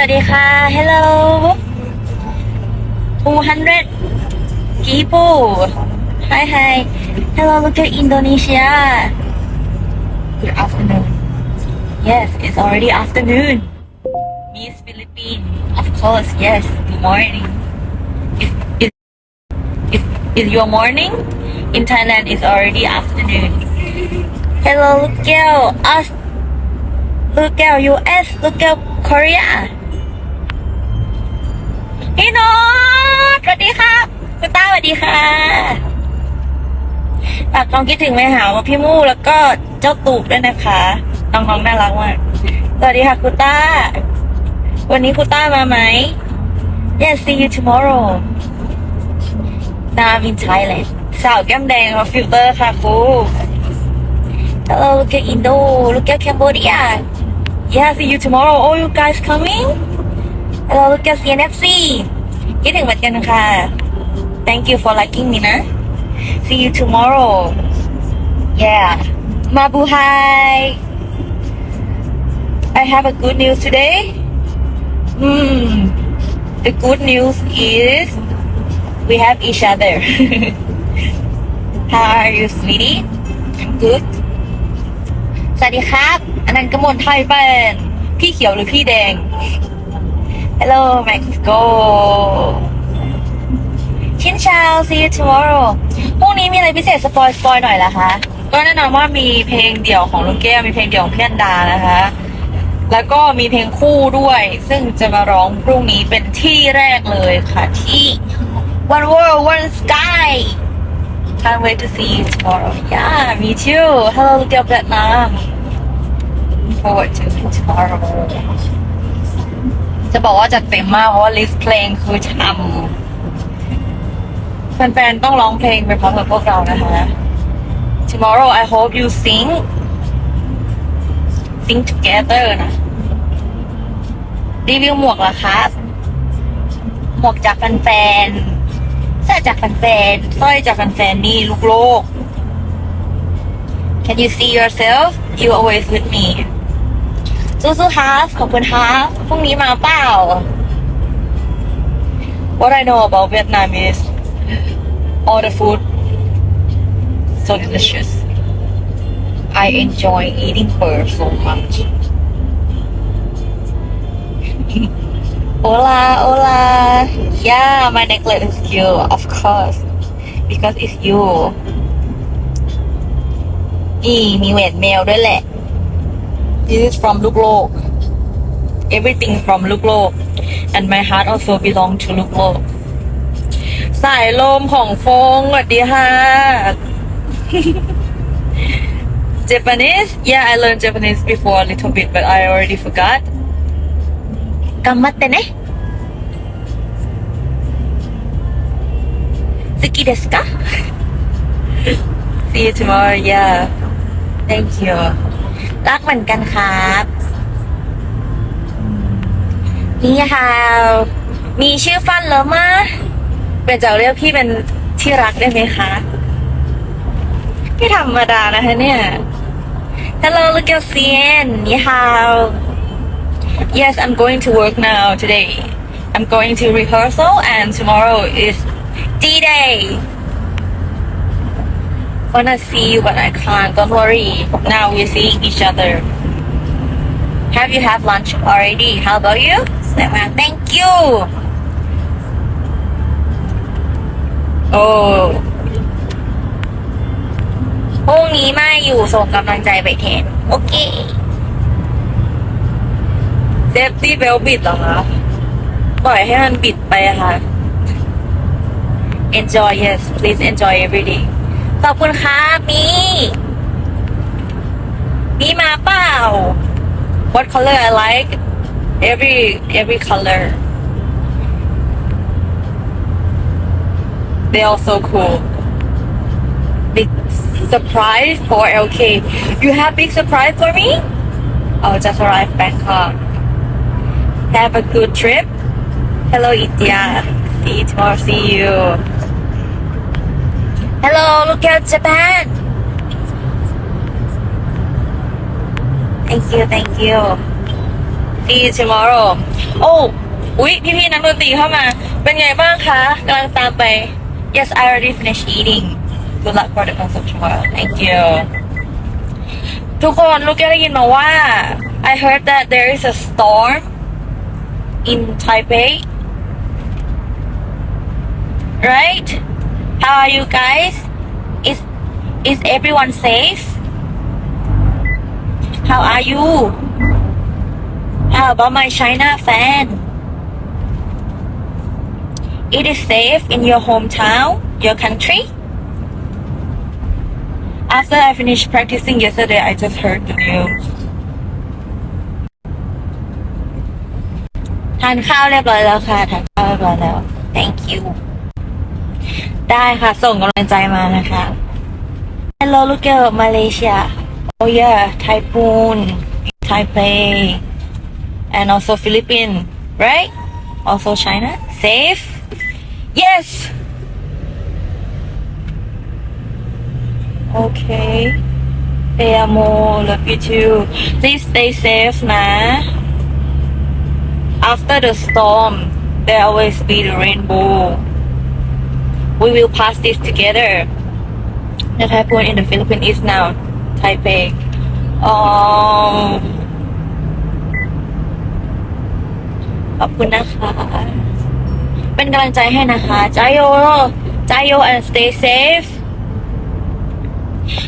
วัสดีค่ะ hello 200 people hi hi hello look at Indonesia good afternoon yes it's already afternoon Miss Philippines of course yes good morning is is is, is your morning in Thailand it's already afternoon hello look at us look at US look at Korea พี่โน้ตสวัสดีครับคุณต้าสวัสดีค่ะฝากความคิดถึงไปหาว่าพี่มู่แล้วก็เจ้าตูบด้วยนะคะน้องๆน่ารักมากสวัสดีค่ะคุณต้า วันนี้คุณต้ามาไหม Yes see you tomorrow Now I'm in Thailand สาวแก้มแดงมาฟิลเตอร์ค่ะครู Hello look at Indo look at Cambodia Yeah see you tomorrow Oh you guys coming Hello look at CNFC คิดถึงเหมือนกันค่ะ Thank you for liking me นะ See you tomorrow Yeah มาบูไฮ I have a good news today Hmm The good news is we have each other How are you sweetie I'm good สวัสดีครับ อันนั้นกมลไทยเป็นพี่เขียวหรือพี่แดง Hello Mexico ชินชาว see you tomorrow พรุ่งนี้มีอะไรพิเศษสปอยสปอยหน่อยละคะ ก็แน่นอนว่ามีเพลงเดี่ยวของลุงแก้ว มีเพลงเดี่ยวของพี่อันดานะคะ แล้วก็มีเพลงคู่ด้วย ซึ่งจะมาร้องพรุ่งนี้เป็นที่แรกเลยค่ะที่ One World One Sky Can't wait to see you tomorrow Yeah me too Hello ลูกแก้ว Vietnam forward to tomorrow จะบอกว่าจัดเต็มมากเพราะว่าลิสต์เพลงคือช่ำแฟนๆต้องร้องเพลงไปพร้อมกับพวกเรานะคะ Tomorrow I hope you sing sing together นะ รีวิวหมวกเหรอคะ หมวกจากแฟนๆเสื้อจากแฟนๆสร้อยจากแฟนๆนี่ลูกโลก Can you see yourself you always with me สู้ๆฮาฟขอบคุณฮาฟพรุ่งนี้มาเปล่า? What I know about Vietnam is all the food so delicious. I enjoy eating her so much. Hola hola. Yeah my necklace is you of course. Because it's you. นี่มีเวทแมวด้วยแหละ is from ลูกโลก Everything from ลูกโลก and my heart also belong to ลูกโลก สายลมของฟงสวัสดีค่ะ Japanese yeah I learned Japanese before a little bit but I already forgot 頑張ってね好きですか See you tomorrow yeah Thank you รักเหมือนกันครับนี่ค่ะมีชื่อฟันแล้วมาเป็นจะเรียกพี่เป็นที่รักได้ไหมคะไม่ธรรมดานะคะเนี่ย Hello look at CN นี่ฮาว Yes I'm going to work now today I'm going to rehearsal and tomorrow is D-Day wanna see you but I can't don't worry now we're seeing each other have you had lunch already how about you Sarah, thank you โอ้พรุ่งนี้ไม่อยู่ส่งกำลังใจไปแทน โอเค เซฟตี้เบลบิดเหรอคะ ปล่อยให้มันบิดไปอะค่ะ enjoy yes please enjoy every day ขอบคุณครับมีมีมาเปล่า what color I like every every color they are so cool big surprise for LK you have big surprise for me oh just arrived Bangkok have a good trip hello India see you tomorrow see you hello look at Japan thank you thank you see you tomorrow โอ้อุ๊ย พี่ๆนักดนตรีเข้ามา เป็นไงบ้างคะกำลังตามไป Yes I already finished eating Good luck for the concert tomorrow Thank you ทุกคนลูกแกได้ยินมาว่า I heard that there is a storm in Taipei right how are you guys is is everyone safe how are you how about my China fan it is safe in your hometown your country after I finished practicing yesterday, I just heard the news. ทานข้าวเรียบร้อยแล้วค่ะ ทานข้าวเรียบร้อยแล้ว thank you ได้ค่ะ ส่งกำลังใจมานะคะ Hello look at Malaysia oh yeah Typhoon Taipei and also Philippines right also China safe yes Okay. they are more Love you too. Please stay safe นะ After the storm, there always be the rainbow. We will pass this together. The typhoon in the Philippines is now Taipei. Um, ขอบคุณนะคะ เป็นกำลังใจให้นะคะจ้าโยจ้าโย and stay safe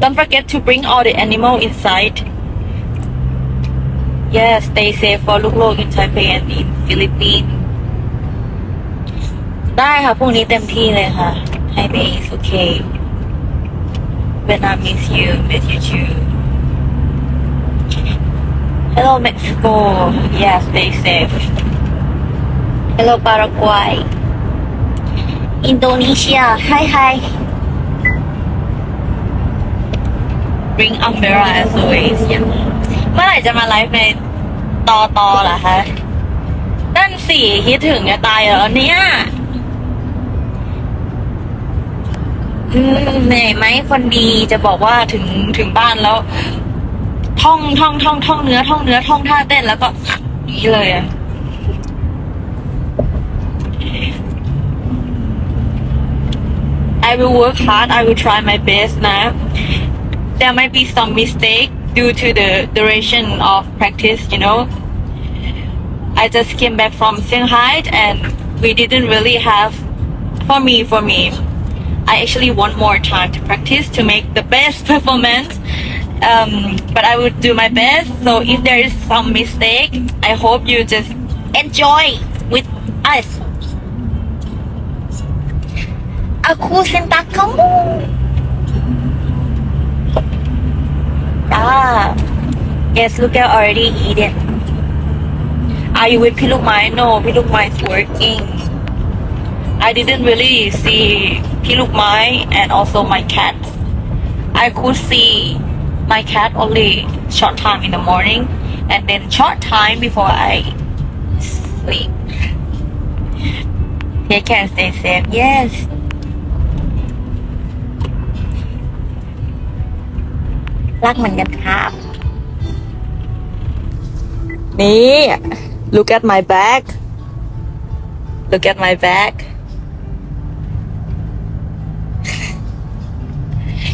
Don't forget to bring all the animal inside. Yes, stay safe for ลูกโลก in Taipei and in Philippines. ได้ค่ะพรุ่งนี้เต็มที่เลยค่ะ Taipei is okay. Vietnam miss you, miss you too. Hello Mexico. Yeah, stay safe. Hello Paraguay. Indonesia. Hi hi. bring umbrella as always เมื่อไหร่จะมาไลฟ์ในตอตอล่ะคะนั่นสิคิดถึงจะตายแล้วเนี่ย อืมเหนื่อยไหมคนดีจะบอกว่าถึงถึงบ้านแล้ว ท่องท่องท่องท่องเนื้อ ท่องเนื้อท่องท่าเต้นแล้วก็นี้เลยอะ I will work hard I will try my best นะ there might be some mistake due to the duration of practice, you know. I just came back from Shanghai and we didn't really have, for me, for me, I actually want more time to practice to make the best performance. Um, but I would do my best. So if there is some mistake, I hope you just enjoy with us. Aku sentak kamu. Ah, yes, look at already eaten. Are you with Pilukmai? No, Pilukmai is working. I didn't really see Pilukmai and also my cat. I could see my cat only short time in the morning and then short time before I sleep. Take care, stay safe. Yes. Like. Look at my bag. Look at my bag.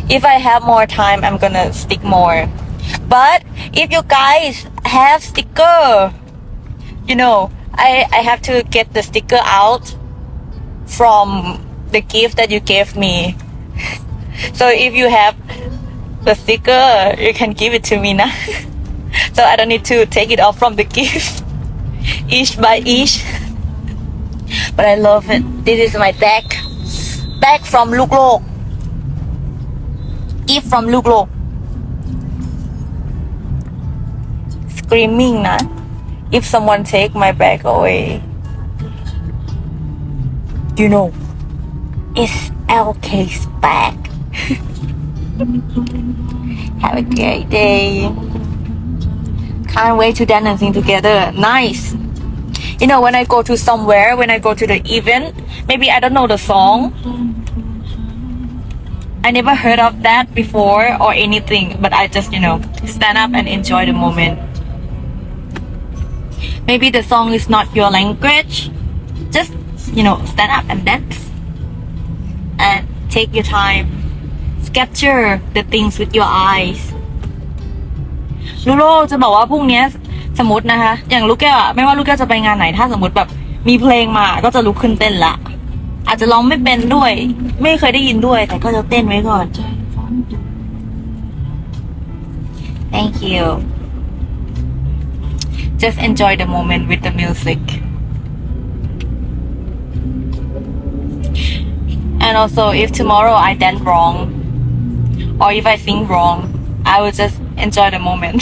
If I have more time I'm gonna stick more but if you guys have sticker you know I I have to get the sticker out from the gift that you gave me so if you have the sticker, you can give it to me now. so I don't need to take it off from the gift, each by each. But I love it. This is my bag. Bag from Look Lok. Gift from Look Lok. Screaming, nah. If someone take my bag away. You know, it's LK's bag. Have a great day. Can't wait to dance together. Nice. You know, when I go to somewhere, when I go to the event, maybe I don't know the song. I never heard of that before or anything, but I just, you know, stand up and enjoy the moment. maybe the song is not your language just you know stand up and dance and take your time capture the things with your eyes ลูโลจะบอกว่าพรุ่งเนี้ยสมมตินะคะ อย่างลูกแก้วอะไม่ว่าลูกแก้วจะไปงานไหน ถ้าสมมติแบบมีเพลงมาก็จะลุกขึ้นเต้นละ อาจจะร้องไม่เป็นด้วย ไม่เคยได้ยินด้วย แต่ก็จะเต้นไว้ก่อน thank you just enjoy the moment with the music and also if tomorrow I dance wrong or if I sing wrong I will just enjoy the moment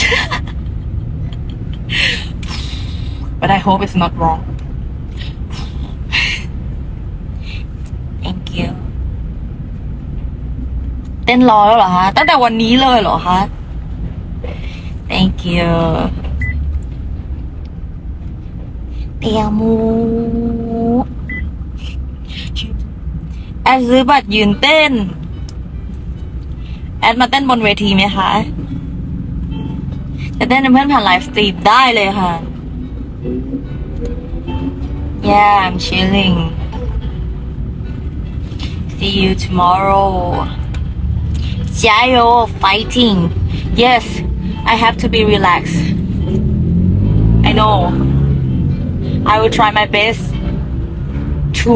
but I hope it's not wrong thank you เต้นรอแล้วเหรอคะตั้งแต่วันนี้เลยเหรอคะ thank you เตียมูแอดซื้อบัตรยืนเต้น แอดมาเต้นบนเวทีไหมคะ จะเต้นเป็นเพื่อนผ่านไลฟ์สตรีมได้เลยค่ะ Yeah I'm chilling See you tomorrow 加油 fighting Yes I have to be relaxed I know I will try my best to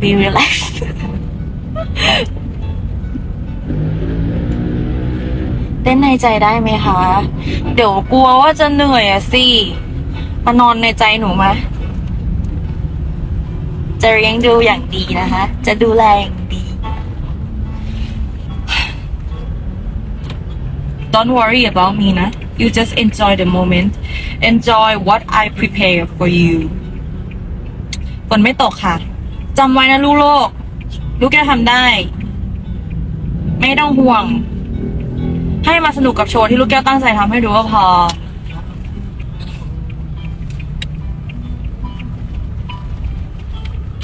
be relaxed เต้นในใจได้ไหมคะ เดี๋ยวกลัวว่าจะเหนื่อยอะสิมานอนในใจหนูมา จะเลี้ยงดูอย่างดีนะคะ จะดูแลอย่างดี Don't worry about me นะ You just enjoy the moment Enjoy what I prepare for you ฝนไม่ตกค่ะ จำไว้นะลูกโลก ลูกแกทำได้ ไม่ต้องห่วง ให้มาสนุกกับโชว์ที่ลูกแก้วตั้งใจทำให้ดูก็พอ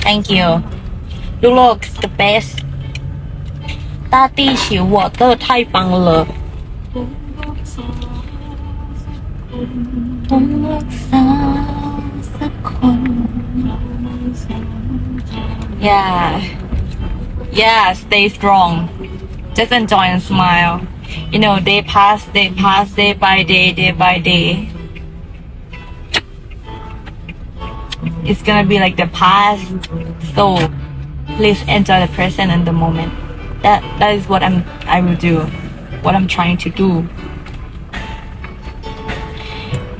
Thank you ลูกโลก is the best 大地球我的太棒了 ผมรักษาสักคน Yeah Yeah stay strong just enjoy and smile you know day pass day pass day by day day by day it's gonna be like the past so please enjoy the present and the moment that that is what i'm i will do what i'm trying to do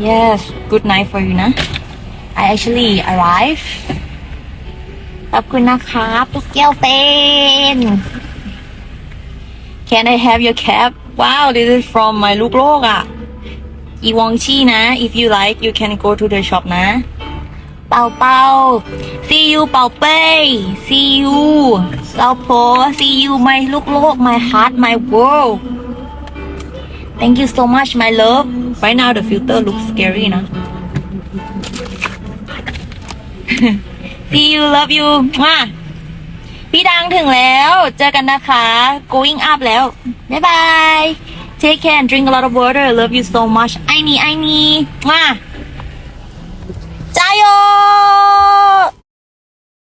yes good night for you นะ i actually arrived ขอบคุณนะครับทุกแก้วเฟน Can I have your cap? Wow, this is from my ลูกโลกอ่ะ อีวองชีนะ if you like you can go to the shop นะ เป่าเป่า see you เป่าเป้ see you เราโพ see you my ลูกโลก my heart my world Thank you so much my love right now the filter looks scary นะ see you love you มาพี่ดังถึงแล้ว เจอกันนะคะ going up แล้ว บ๊ายบาย take care and drink a lot of water love you so much ไอนี่ไอนี่มา加油